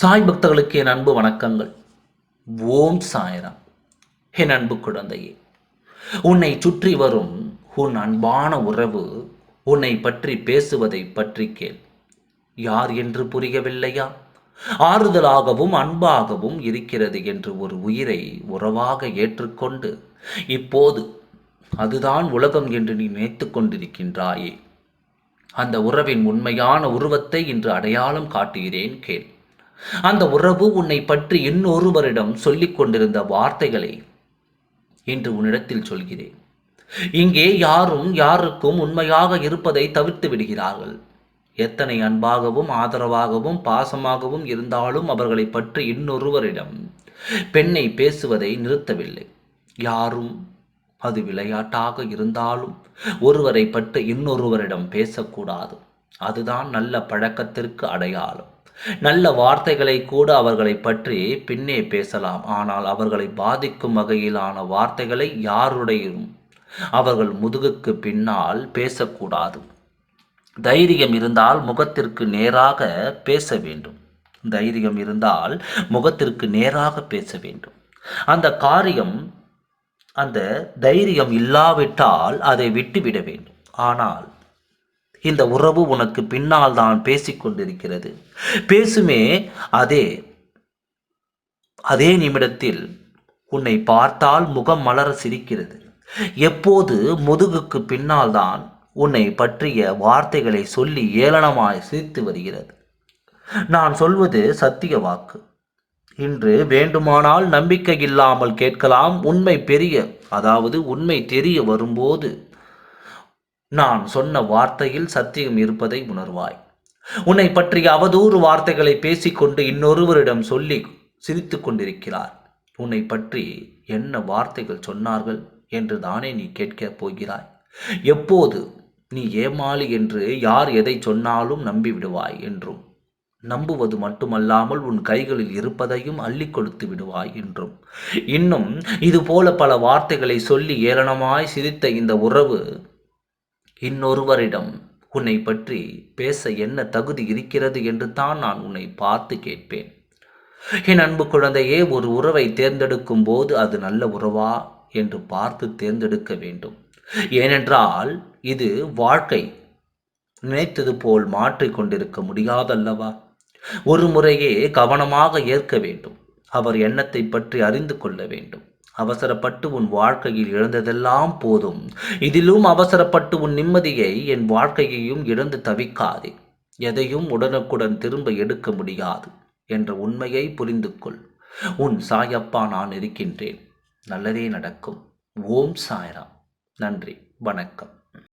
சாய் பக்தர்களுக்கு என் அன்பு வணக்கங்கள். ஓம் சாய்ராம். என் அன்பு குழந்தையே உன்னை சுற்றி வரும் உன் அன்பான உறவு உன்னை பற்றி பேசுவதை பற்றி கேள். யார் என்று புரியவில்லையா? ஆறுதலாகவும் அன்பாகவும் இருக்கிறது என்று ஒரு உயிரை உறவாக ஏற்றுக்கொண்டு இப்போது அதுதான் உலகம் என்று நீ நினைத்து கொண்டிருக்கின்றாயே. அந்த உறவின் உண்மையான உருவத்தை இன்று அடையாளம் காட்டுகிறேன் கேள். அந்த உறவு உன்னை பற்றி இன்னொருவரிடம் சொல்லிக் கொண்டிருந்த வார்த்தைகளை இன்று உன்னிடத்தில் சொல்கிறேன். இங்கே யாரும் யாருக்கும் உண்மையாக இருப்பதை தவிர்த்து விடுகிறார்கள். எத்தனை அன்பாகவும் ஆதரவாகவும் பாசமாகவும் இருந்தாலும் அவர்களை பற்றி இன்னொருவரிடம் பெண்ணை பேசுவதை நிறுத்தவில்லை. யாரும் அது விளையாட்டாக இருந்தாலும் ஒருவரை பற்றி இன்னொருவரிடம் பேசக்கூடாது. அதுதான் நல்ல பழக்கத்திற்கு அடையாளம். நல்ல வார்த்தைகளை கூட அவர்களை பற்றி பின்னே பேசலாம். ஆனால் அவர்களை பாதிக்கும் வகையிலான வார்த்தைகளை யாருடையும் அவர்கள் முதுகுக்கு பின்னால் பேசக்கூடாது. தைரியம் இருந்தால் முகத்திற்கு நேராக பேச வேண்டும். தைரியம் இருந்தால் முகத்திற்கு நேராக பேச வேண்டும். அந்த காரியம் அந்த தைரியம் இல்லாவிட்டால் அதை விட்டுவிட வேண்டும். ஆனால் இந்த உறவு உனக்கு பின்னால் தான் பேசிக்கொண்டிருக்கிறது பேசுமே அதே அதே நிமிடத்தில் உன்னை பார்த்தால் முகம் மலர சிரிக்கிறது. எப்போது முதுகுக்கு பின்னால் தான் உன்னை பற்றிய வார்த்தைகளை சொல்லி ஏளனமாய் சிரித்து வருகிறது. நான் சொல்வது சத்திய வாக்கு. இன்று வேண்டுமானால் நம்பிக்கை இல்லாமல் கேட்கலாம். உண்மை பெரிய அதாவது உண்மை தெரிய வரும்போது நான் சொன்ன வார்த்தையில் சத்தியம் இருப்பதை உணர்வாய். உன்னை பற்றிய அவதூறு வார்த்தைகளை பேசிக்கொண்டு இன்னொருவரிடம் சொல்லி சிரித்து கொண்டிருக்கிறார். உன்னை பற்றி என்ன வார்த்தைகள் சொன்னார்கள் என்று தானே நீ கேட்கப் போகிறாய். எப்போது நீ ஏமாளி என்று யார் எதை சொன்னாலும் நம்பிவிடுவாய் என்றும் நம்புவது மட்டுமல்லாமல் உன் கைகளில் இருப்பதையும் அள்ளி கொடுத்து விடுவாய் என்றும். இன்னும் இது போல பல வார்த்தைகளை சொல்லி ஏளனமாய் சிரித்த இந்த உறவு இன்னொருவரிடம் உன்னை பற்றி பேச என்ன தகுதி இருக்கிறது என்று தான் நான் உன்னை பார்த்து கேட்பேன். என் அன்பு குழந்தையே ஒரு உறவை தேர்ந்தெடுக்கும் போது அது நல்ல உறவா என்று பார்த்து தேர்ந்தெடுக்க வேண்டும். ஏனென்றால் இது வாழ்க்கை. நினைத்தது போல் மாற்றிக்கொண்டிருக்க முடியாதல்லவா? ஒரு முறையே கவனமாக ஏற்க வேண்டும். அவர் எண்ணத்தை பற்றி அறிந்து கொள்ள வேண்டும். அவசரப்பட்டு உன் வாழ்க்கையில் இழந்ததெல்லாம் போதும். இதிலும் அவசரப்பட்டு உன் நிம்மதியை என் வாழ்க்கையையும் இழந்து தவிக்காதே. எதையும் உடனுக்குடன் திரும்ப எடுக்க முடியாது என்ற உண்மையை புரிந்து கொள் உன் சாயப்பா நான் இருக்கின்றேன். நல்லதே நடக்கும். ஓம் சாய்ராம். நன்றி. வணக்கம்.